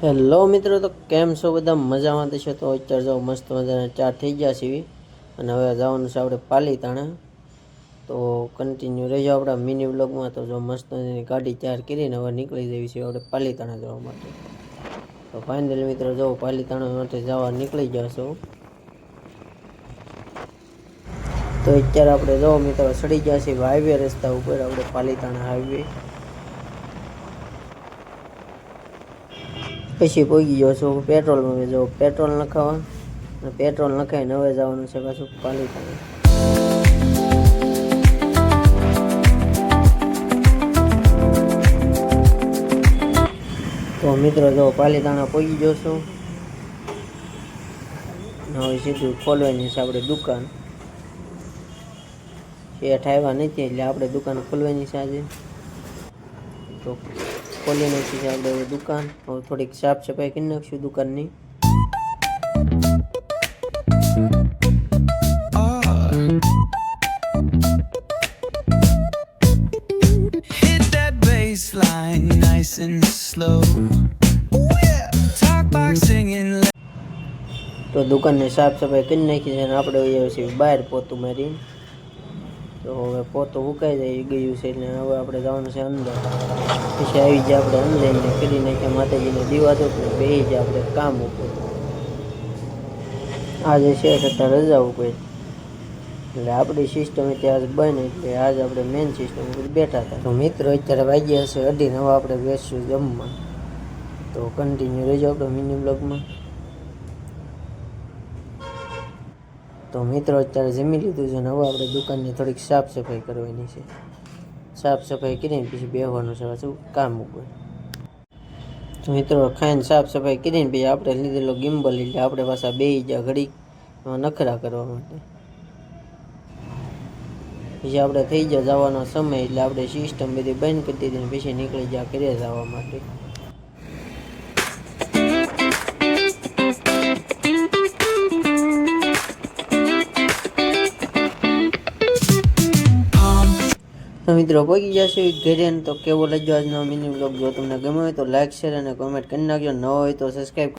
Hello મિત્રો, તો કેમ છો બધા? મજામાં થશે તો અત્યારે જાઓ મસ્ત મજાના ચાર થઈ ગયા છે અને હવે જવાનું છે આપણે પાલીતાણા. તો કન્ટિન્યુ રહેજો આપણા મિની બ્લોગમાં તો જો મસ્ત મજાની ગાડી ચાર કરીને હવે નીકળી જવી છે આપણે પાલીતાણા જવા માટે. તો ફાઇનલ મિત્રો, જો પાલીતાણા માટે જવા નીકળી જશો. તો અત્યારે આપણે જો મિત્રો સડી ગયા છીએ હાઈવે રસ્તા ઉપર, આપણે પાલીતાણા હાઈવે પછી પહોંચી ગયો છું. પેટ્રોલમાં જો પેટ્રોલ નખાવા અને પેટ્રોલ નખાઈને હવે જવાનું છે પાછું પાલીતાણા. તો મિત્રો જો પાલીતાણા પહોંચી ગયો છું. હવે સીધું ખોલવાની છે આપણે દુકાન. શેઠ આવ્યા નથી એટલે આપણે દુકાન ખોલવાની છે આજે. તો ખોલી નાખી છે આપણે હવે દુકાન. હવે થોડીક સાફ સફાઈ કરી નાખશું દુકાનની. તો દુકાનની સાફ સફાઈ કરી નાખી છે અને આપણે અહીંયા છીએ બહાર પોતું મારી તો હવે પોતું ઉકાઈ જાય ગયું છે એટલે હવે આપણે જવાનું છે અંદર. પછી આવી જાય આપણે અંદર ને કરી નાખ્યા, માતાજીને દીવા તો બે જ આપણે કામ ઉપર. આજે છે છતાં રજા ઉપર. એટલે આપણી સિસ્ટમ ત્યાં આજ બને, એટલે આજ આપણે મેઇન સિસ્ટમ ઉપર બેઠા હતા. તો મિત્રો, અત્યારે વાગ્યા છે અઢી નવા આપણે બેસશું જમવા. તો કન્ટિન્યુ રહેજો આપણે મિની બ્લોગમાં તો મિત્રો, અત્યારે જમી લીધું છે ને હવે આપણે દુકાનની થોડીક સાફ સફાઈ કરવાની છે. સાફ સફાઈ કરીને પછી બેહવાનું છે, પાછું કામ ઉપર. તો મિત્રો, ખાઈને સાફ સફાઈ કરીને પછી આપણે લીધેલો ગિમ્બલ એટલે આપણે પાછા બે ગયા ઘડી નખરા કરવા માટે. પછી આપણે થઈ ગયા જવાનો સમય એટલે આપણે સિસ્ટમ બધી બંધ કરી દીધી પછી નીકળી ગયા ઘરે જવા માટે. તો મિત્રો પહોંચી જશે ઘરે તો કેવો લાગ્યો આજનો મિની બ્લોગ જો તમને ગમ્યો હોય તો લાઈક શેર અને કોમેન્ટ કરી નાખજો. ન હોય તો સબસ્ક્રાઈબ